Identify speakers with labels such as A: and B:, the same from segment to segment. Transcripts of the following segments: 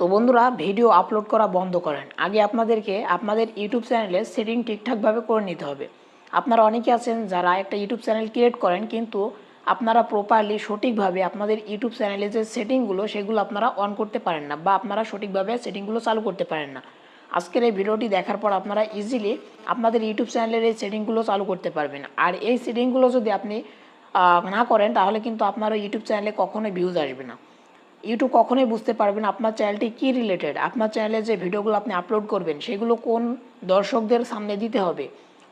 A: তো বন্ধুরা video upload করা বন্ধ করেন। আগে আপনাদেরকে আপনাদের ইউটিউব চ্যানেলে সেটিং ঠিকঠাকভাবে করে নিতে হবে। আপনারা অনেকে আছেন যারা একটা ইউটিউব চ্যানেল ক্রিয়েট করেন, কিন্তু আপনারা প্রপারলি সঠিকভাবে আপনাদের ইউটিউব চ্যানেলে যে সেটিংগুলো সেগুলো আপনারা অন করতে পারেন না বা আপনারা সঠিকভাবে সেটিংগুলো চালু করতে পারেন না। আজকের এই ভিডিওটি দেখার পর আপনারা ইজিলি আপনাদের ইউটিউব চ্যানেলের এই সেটিংগুলো চালু করতে পারবেন। আর এই সেটিংগুলো যদি আপনি না করেন, তাহলে কিন্তু আপনার ইউটিউব চ্যানেলে কখনোই ভিউজ আসবে না। ইউটিউব কখনোই বুঝতে পারবেন আপনার চ্যানেলটি কী রিলেটেড আপনার চ্যানেলে যে ভিডিওগুলো আপনি আপলোড করবেন, সেগুলো কোন দর্শকদের সামনে দিতে হবে?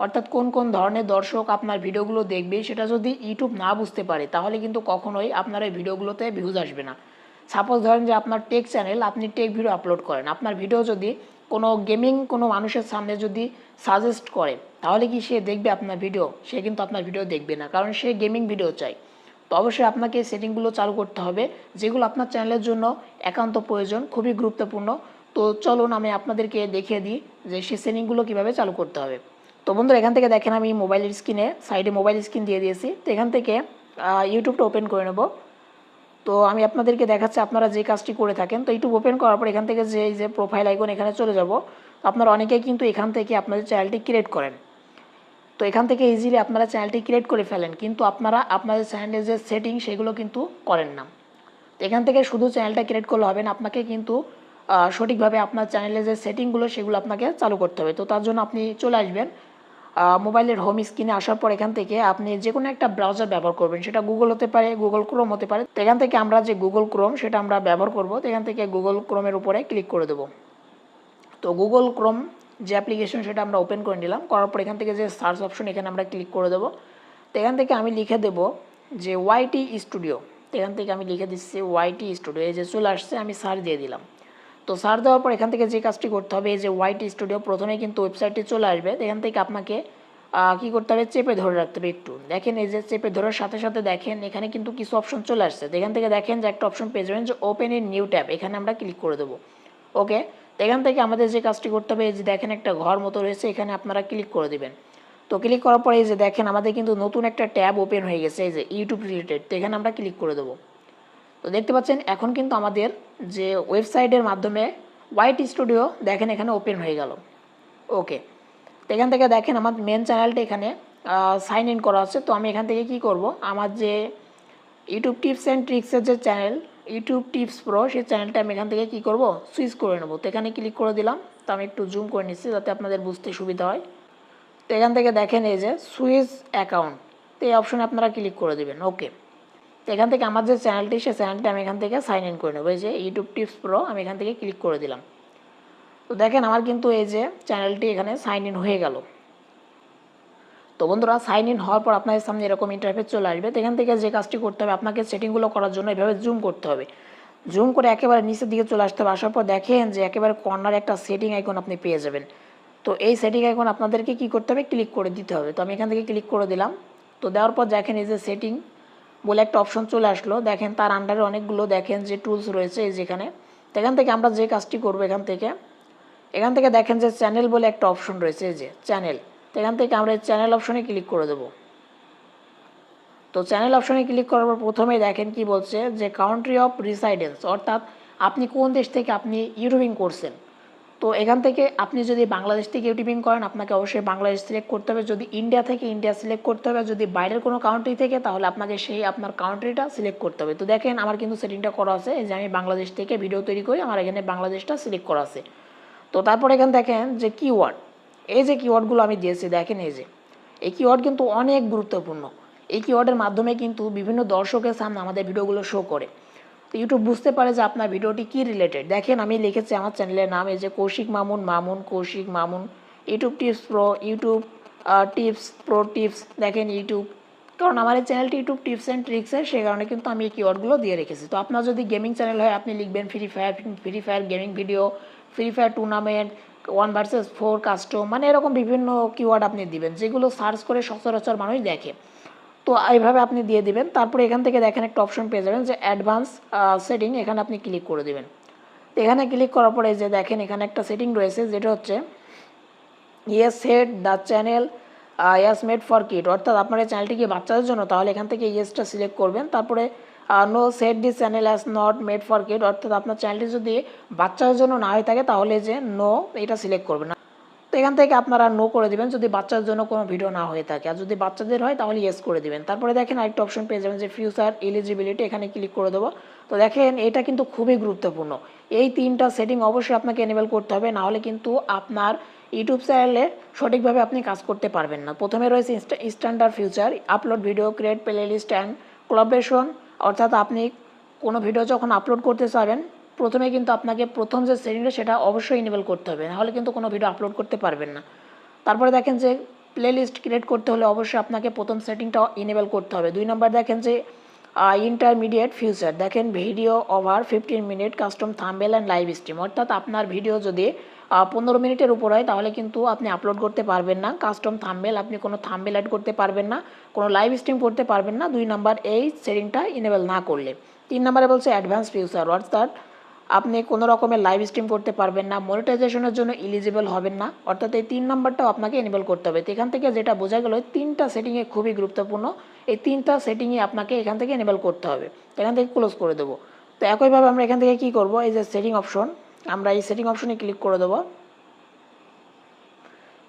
A: অর্থাৎ কোন কোন ধরনের দর্শক আপনার ভিডিওগুলো দেখবে, সেটা যদি ইউটিউব না বুঝতে পারে, তাহলে কিন্তু কখনোই আপনার এই ভিডিওগুলোতে ভিউজ আসবে না। সাপোজ ধরেন যে আপনার টেক চ্যানেল আপনি টেক ভিডিও আপলোড করেন, আপনার ভিডিও যদি কোনো গেমিং কোনো মানুষের সামনে যদি সাজেস্ট করে, তাহলে কি সে দেখবে আপনার ভিডিও সে কিন্তু আপনার ভিডিও দেখবে না, কারণ সে গেমিং ভিডিও চায়। তো অবশ্যই আপনাকে সেটিংগুলো চালু করতে হবে, যেগুলো আপনার চ্যানেলের জন্য একান্ত প্রয়োজন, খুবই গুরুত্বপূর্ণ। তো চলুন আমি আপনাদেরকে দেখিয়ে দিই যে সেই সেটিংগুলো কীভাবে চালু করতে হবে। তো বন্ধুরা, এখান থেকে দেখেন আমি মোবাইলের স্ক্রিনে সাইডে মোবাইল স্ক্রিন দিয়ে দিয়েছি। তো এখান থেকে ইউটিউবটা ওপেন করে নেব। তো আমি আপনাদেরকে দেখাচ্ছি, আপনারা যে কাজটি করে থাকেন, তো ইউটিউব ওপেন করার পর এখান থেকে যে যে প্রোফাইল আইকন এখানে চলে যাব। আপনারা অনেকেই কিন্তু এখান থেকে আপনাদের চ্যানেলটি ক্রিয়েট করেন। তো এখান থেকে ইজিলি আপনারা চ্যানেলটি ক্রিয়েট করে ফেলেন, কিন্তু আপনারা আপনাদের চ্যানেলের যে সেটিং সেগুলো কিন্তু করেন না। এখান থেকে শুধু চ্যানেলটা ক্রিয়েট করলে হবে না, আপনাকে কিন্তু সঠিকভাবে আপনার চ্যানেলের যে সেটিংগুলো সেগুলো আপনাকে চালু করতে হবে। তো তার জন্য আপনি চলে আসবেন মোবাইলের হোম স্ক্রিনে আসার পর এখান থেকে আপনি যে কোনো একটা ব্রাউজার ব্যবহার করবেন, সেটা গুগল হতে পারে গুগল ক্রোম হতে পারে। তো এখান থেকে আমরা যে গুগল ক্রোম সেটা আমরা ব্যবহার করব। তো এখান থেকে গুগল ক্রোমের উপরে ক্লিক করে দেবো। তো গুগল ক্রোম যে অ্যাপ্লিকেশন সেটা আমরা ওপেন করে নিলাম। করার পর এখান থেকে যে সার্চ অপশন এখানে আমরা ক্লিক করে দেবো। তো এখান থেকে আমি লিখে দেবো যে ওয়াইটি স্টুডিও এখান থেকে আমি লিখে দিচ্ছি ওয়াইটি স্টুডিও এই যে চলে আসছে, আমি সার্চ দিয়ে দিলাম। তো সার্চ দেওয়ার পর এখান থেকে যে কাজটি করতে হবে, এই যে ওয়াইটি স্টুডিও প্রথমে কিন্তু ওয়েবসাইটটি চলে আসবে। এখান থেকে আপনাকে কি করতে হবে? চেপে ধরে রাখতে হবে একটু। দেখেন এই যে চেপে ধরার সাথে সাথে দেখেন, এখানে কিন্তু কিছু অপশন চলে আসছে। এখান থেকে দেখেন যে একটা অপশন পেয়ে যাবেন যে ওপেন ইন নিউ ট্যাব এখানে আমরা ক্লিক করে দেবো। ওকে তো এখান থেকে আমাদের যে কাজটি করতে হবে, এই যে দেখেন একটা ঘর মতো রয়েছে, এখানে আপনারা ক্লিক করে দিবেন। তো ক্লিক করার পরে এই যে দেখেন আমাদের কিন্তু নতুন একটা ট্যাব ওপেন হয়ে গেছে, এই যে ইউটিউব রিলেটেড তো এখানে আমরা ক্লিক করে দেবো। তো দেখতে পাচ্ছেন, এখন কিন্তু আমাদের যে ওয়েবসাইটের মাধ্যমে হোয়াইট স্টুডিও দেখেন এখানে ওপেন হয়ে গেল। ওকে তো এখান থেকে দেখেন আমার মেন চ্যানেলটা এখানে সাইন ইন করা আছে। তো আমি এখান থেকে কি করব, আমার যে ইউটিউব টিপস অ্যান্ড ট্রিক্সের যে চ্যানেল ইউটিউব টিপস প্রো সেই চ্যানেলটা আমি এখান থেকে কি করব? সুইচ করে নেব। তো এখানে ক্লিক করে দিলাম। তো আমি একটু জুম করে নিচ্ছি যাতে আপনাদের বুঝতে সুবিধা হয়। তো এখান থেকে দেখেন এই যে সুইচ অ্যাকাউন্ট তো এই অপশনে আপনারা ক্লিক করে দেবেন। ওকে তো এখান থেকে আমার যে চ্যানেলটি সেই চ্যানেলটা আমি এখান থেকে সাইন ইন করে নেব। এই যে ইউটিউব টিপস প্রো আমি এখান থেকে ক্লিক করে দিলাম। তো দেখেন আমার কিন্তু এই যে চ্যানেলটি এখানে সাইন ইন হয়ে গেল। তো বন্ধুরা সাইন ইন হওয়ার পর আপনাদের সামনে এরকম ইন্টারফেস চলে আসবে। তো এখান থেকে যে কাজটি করতে হবে, আপনাকে সেটিংগুলো করার জন্য এভাবে জুম করতে হবে। জুম করে একেবারে নিচের দিকে চলে আসতে হবে। আসার পর দেখেন যে একেবারে কর্নারে একটা সেটিং আইকন আপনি পেয়ে যাবেন। তো এই সেটিং আইকন আপনাদেরকে কি করতে হবে? ক্লিক করে দিতে হবে। তো আমি এখান থেকে ক্লিক করে দিলাম। তো দেওয়ার পর দেখেন এই যে সেটিং বলে একটা অপশন চলে আসলো। দেখেন তার আন্ডারে অনেকগুলো দেখেন যে টুলস রয়েছে এই যেখানে। এখান থেকে আমরা যে কাজটি করব এখান থেকে এখান থেকে দেখেন যে চ্যানেল বলে একটা অপশন রয়েছে এই যে চ্যানেল এখান থেকে আমরা চ্যানেল অপশনে ক্লিক করে দেবো। তো চ্যানেল অপশনে ক্লিক করার পর প্রথমেই দেখেন কি বলছে যে কাউন্ট্রি অফ রিসাইডেন্স অর্থাৎ আপনি কোন দেশ থেকে আপনি ইউটিউবিং করছেন। তো এখান থেকে আপনি যদি বাংলাদেশ থেকে ইউটিউবিং করেন, আপনাকে অবশ্যই বাংলাদেশ সিলেক্ট করতে হবে। যদি ইন্ডিয়া থেকে ইন্ডিয়া সিলেক্ট করতে হবে, যদি বাইরের কোনো কাউন্ট্রি থেকে, তাহলে আপনাকে সেই আপনার কাউন্ট্রিটা সিলেক্ট করতে হবে। তো দেখেন আমার কিন্তু সেটিংটা করা আছে যে আমি বাংলাদেশ থেকে ভিডিও তৈরি করি, আমার এখানে বাংলাদেশটা সিলেক্ট করা আছে। তো তারপর এখানে দেখেন যে কিওয়ার্ড এই যে কিওয়ার্ডগুলো আমি দিয়েছি, দেখেন এই যে, এই কিওয়ার্ড কিন্তু অনেক গুরুত্বপূর্ণ। এই কিওয়ার্ডের মাধ্যমে কিন্তু বিভিন্ন দর্শকের সামনে আমাদের ভিডিওগুলো শো করে। তো ইউটিউব বুঝতে পারে যে আপনার ভিডিওটি কি রিলেটেড দেখেন আমি লিখেছি আমার চ্যানেলের নাম এই যে Koushik Mamun Mamun, Koushik Mamun. YouTube tips pro YouTube tips pro tips দেখেন ইউটিউব কারণ আমার এই চ্যানেলটি ইউটিউব টিপস অ্যান্ড ট্রিক্সের সেই কারণে কিন্তু আমি এই কিওয়ার্ডগুলো দিয়ে রেখেছি। তো আপনার যদি গেমিং চ্যানেল হয়, আপনি লিখবেন free fire free fire gaming video free fire tournament one versus four custom মানে এরকম বিভিন্ন কিওয়ার্ড আপনি দিবেন, যেগুলো সার্চ করে সচরাচর মানুষ দেখে। তো এইভাবে আপনি দিয়ে দিবেন, তারপরে এখান থেকে দেখেন একটা অপশন পেয়ে যাবেন যে অ্যাডভান্স সেটিং এখানে আপনি ক্লিক করে দেবেন। এখানে ক্লিক করার পরে যে দেখেন এখানে একটা সেটিং রয়েছে, যেটা হচ্ছে yes head the channel as made for kid অর্থাৎ আপনার এই চ্যানেলটি কি বাচ্চাদের জন্য? তাহলে এখান থেকে ইয়েসটা সিলেক্ট করবেন, তারপরে no set this channel as not made for kid অর্থাৎ আপনার চ্যানেলটি যদি বাচ্চার জন্য না হয়ে থাকে, তাহলে যে নো এটা সিলেক্ট করবেন না। তো এখান থেকে আপনারা নো করে দেবেন, যদি বাচ্চার জন্য কোনো ভিডিও না হয়ে থাকে। আর যদি বাচ্চাদের হয়, তাহলে ইয়েস করে দেবেন। তারপরে দেখেন আরেকটা অপশন পেয়ে যাবেন যে ফিউচার এলিজিবিলিটি এখানে ক্লিক করে দেবো। তো দেখেন, এটা কিন্তু খুবই গুরুত্বপূর্ণ। এই তিনটা সেটিং অবশ্যই আপনাকে এনেবল করতে হবে নাহলে কিন্তু আপনার ইউটিউব চ্যানেলে সঠিকভাবে আপনি কাজ করতে পারবেন না। প্রথমে রয়েছে standard feature upload video create playlist and collaboration অর্থাৎ আপনি কোনো ভিডিও যখন আপলোড করতে চাবেন, প্রথমে কিন্তু আপনাকে প্রথম যে সেটিংটা সেটা অবশ্যই ইনেবল করতে হবে। নাহলে কিন্তু কোনো ভিডিও আপলোড করতে পারবেন না। তারপরে দেখেন যে প্লে লিস্ট ক্রিয়েট করতে হলে অবশ্যই আপনাকে প্রথম সেটিংটা ইনেবল করতে হবে। দুই নম্বর দেখেন যে ইন্টারমিডিয়েট ফিউচার দেখেন video over fifteen minute custom thumbnail and live stream অর্থাৎ আপনার ভিডিও যদি পনেরো মিনিটের উপর হয়, তাহলে কিন্তু আপনি আপলোড করতে পারবেন না। কাস্টম থাম্বেল আপনি কোনো থাম্বেল অ্যাড করতে পারবেন না, কোনো লাইভ স্ট্রিম করতে পারবেন না। দুই নাম্বার এই সেটিংটা ইনেবল না করলে। তিন নম্বরে বলছে অ্যাডভান্স ফিউচার অর্থাৎ আপনি কোনো রকমের লাইভ স্ট্রিম করতে পারবেন না মনিটাইজেশনের জন্য এলিজিবল হবেন না। অর্থাৎ এই তিন নাম্বারটাও আপনাকে এনেবল করতে হবে। তো এখান থেকে যেটা বোঝা গেল, তিনটা সেটিংয়ে খুবই গুরুত্বপূর্ণ। এই তিনটা সেটিংয়ে আপনাকে এখান থেকে এনেবল করতে হবে। এখান থেকে ক্লোজ করে দেবো। তো একইভাবে আমরা এখান থেকে কি করব? এই যে সেটিং অপশন আমরা এই সেটিং অপশনে ক্লিক করে দেবো।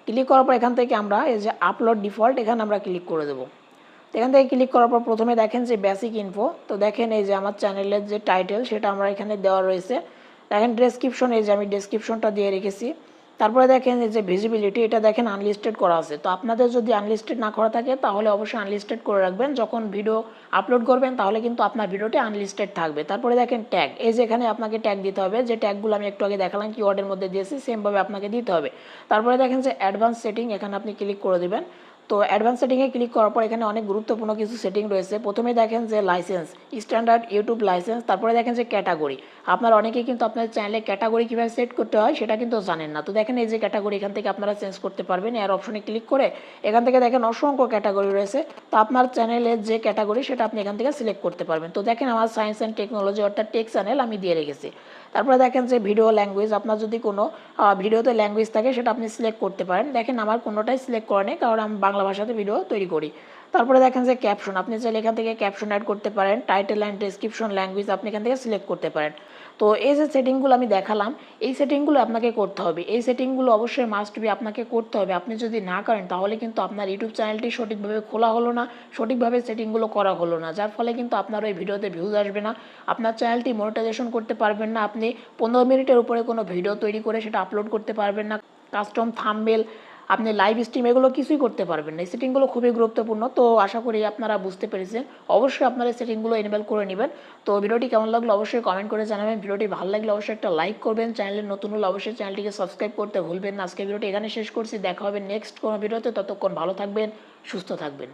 A: ক্লিক করার পর এখান থেকে আমরা এই যে আপলোড ডিফল্ট এখানে আমরা ক্লিক করে দেবো। এখান থেকে ক্লিক করার পর প্রথমে দেখেন যে বেসিক ইনফো তো দেখেন এই যে আমার চ্যানেলের যে টাইটেল সেটা আমরা এখানে দেওয়া রয়েছে। দেখেন ডেসক্রিপশন এই যে আমি ডেসক্রিপশনটা দিয়ে রেখেছি। তারপরে দেখেন যে ভিজিবিলিটি এটা দেখেন আনলিস্টেড করা আছে। তো আপনাদের যদি আনলিস্টেড না করা থাকে, তাহলে অবশ্যই আনলিস্টেড করে রাখবেন। যখন ভিডিও আপলোড করবেন, তাহলে কিন্তু আপনার ভিডিওটি আনলিস্টেড থাকবে। তারপরে দেখেন ট্যাগ এই যে এখানে আপনাকে ট্যাগ দিতে হবে, যে ট্যাগগুলো আমি একটু আগে দেখালাম কিওয়ার্ডের মধ্যে দিয়েছি সেমভাবে আপনাকে দিতে হবে। তারপরে দেখেন যে অ্যাডভান্স সেটিং এখানে আপনি ক্লিক করে দেবেন। তো অ্যাডভান্স সেটিংয়ে ক্লিক করার পর এখানে অনেক গুরুত্বপূর্ণ কিছু সেটিং রয়েছে। প্রথমে দেখেন যে লাইসেন্স, স্ট্যান্ডার্ড ইউটিউব লাইসেন্স, তারপরে দেখেন যে ক্যাটাগরি। আপনার অনেকেই কিন্তু আপনার চ্যানেলে ক্যাটাগরি কীভাবে সেট করতে হয় সেটা কিন্তু জানেন না। তো দেখেন এই যে ক্যাটাগরি, এখান থেকে আপনারা চেঞ্জ করতে পারবেন। এর অপশনে ক্লিক করে এখান থেকে দেখেন অসংখ্য ক্যাটাগরি রয়েছে। তো আপনার চ্যানেলের যে ক্যাটাগরি সেটা আপনি এখান থেকে সিলেক্ট করতে পারবেন। তো দেখেন আমার সায়েন্স অ্যান্ড টেকনোলজি অর্থাৎ টেক চ্যানেল আমি দিয়ে রেখেছি। তারপরে দেখেন যে ভিডিও ল্যাঙ্গুয়েজ, আপনার যদি কোনো ভিডিওতে ল্যাঙ্গুয়েজ থাকে সেটা আপনি সিলেক্ট করতে পারেন। দেখেন আমার কোনোটাই সিলেক্ট করে নেই, কারণ আমি বাংলা ভাষাতে ভিডিও তৈরি করি। তারপরে দেখেন যে ক্যাপশন আপনি চাইলে এখান থেকে ক্যাপশন অ্যাড করতে পারেন টাইটেল অ্যান্ড ডেসক্রিপশন ল্যাঙ্গুয়েজ আপনি এখান থেকে সিলেক্ট করতে পারেন। তো এই যে সেটিংগুলো আমি দেখালাম, এই সেটিংগুলো আপনাকে করতে হবে। এই সেটিংগুলো অবশ্যই মাস্ট বি আপনাকে করতে হবে। আপনি যদি না করেন, তাহলে কিন্তু আপনার ইউটিউব চ্যানেলটি সঠিকভাবে খোলা হলো না, সঠিকভাবে সেটিংগুলো করা হলো না, যার ফলে কিন্তু আপনার ওই ভিডিওতে ভিউজ আসবে না। আপনার চ্যানেলটি মনিটাইজেশন করতে পারবেন না। আপনি পনেরো মিনিটের উপরে কোনো ভিডিও তৈরি করে সেটা আপলোড করতে পারবেন না। কাস্টম থাম্বেল আপনি লাইভ স্ট্রিম এগুলো কিছুই করতে পারবেন না। এই সেটিংগুলো খুবই গুরুত্বপূর্ণ। তো আশা করি আপনারা বুঝতে পেরেছেন। অবশ্যই আপনারা সেটিংগুলো এনেবেল করে নেবেন। তো ভিডিওটি কেমন লাগল অবশ্যই কমেন্ট করে জানাবেন। ভিডিওটি ভালো লাগলে অবশ্যই একটা লাইক করবেন। চ্যানেলের নতুন হলে অবশ্যই চ্যানেলটিকে সাবস্ক্রাইব করতে ভুলবেন না। আজকে ভিডিওটি এখানে শেষ করছি। দেখা হবে নেক্সট কোনো ভিডিওতে। ততক্ষণ ভালো থাকবেন, সুস্থ থাকবেন।